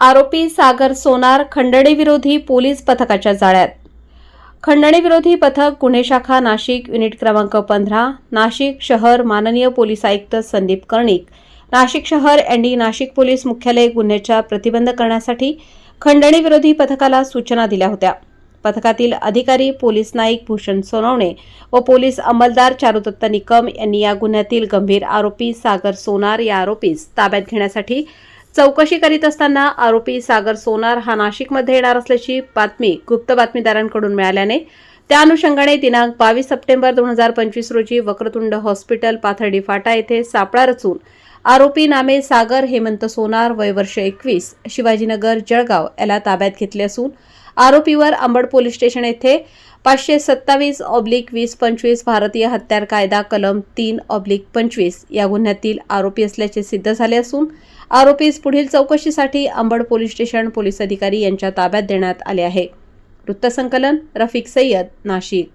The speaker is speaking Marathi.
आरोपी सागर सोनार खंडणीविरोधी पोलीस पथकाच्या जाळ्यात. खंडणीविरोधी पथक गुन्हे शाखा नाशिक युनिट क्रमांक पंधरा नाशिक शहर माननीय पोलीस आयुक्त संदीप कर्णिक नाशिक शहर एनडी नाशिक पोलीस मुख्यालय गुन्ह्याच्या प्रतिबंध करण्यासाठी खंडणी विरोधी पथकाला सूचना दिल्या होत्या. पथकातील अधिकारी पोलीस नाईक भूषण सोनवणे व पोलीस अंमलदार चारुदत्त निकम यांनी या गुन्ह्यातील गंभीर आरोपी सागर सोनार या आरोपीस ताब्यात घेण्यासाठी चौकशी करीत असताना आरोपी सागर सोनार हा नाशिकमध्ये येणार असल्याची बातमी गुप्त बातमीदारांकडून मिळाल्याने त्या अनुषंगाने दिनांक बावीस सप्टेंबर दोन हजार पंचवीस रोजी वक्रतुंड हॉस्पिटल पाथर्डी फाटा येथे सापळा रचून आरोपी नामे सागर हेमंत सोनार वय वर्ष एकवीस शिवाजीनगर जळगाव याला ताब्यात घेतले असून आरोपीवर अंबड पोलीस स्टेशन येथे पाचशे सत्तावीस ऑब्लिक वीस पंचवीस भारतीय हत्यार कायदा कलम तीन ऑब्लिक पंचवीस या गुन्ह्यातील आरोपी असल्याचे सिद्ध झाले असून आरोपीस पुढील चौकशीसाठी अंबड पोलीस स्टेशन पोलीस अधिकारी यांच्या ताब्यात देण्यात आले आहे. वृत्तसंकलन रफिक सय्यद नाशिक.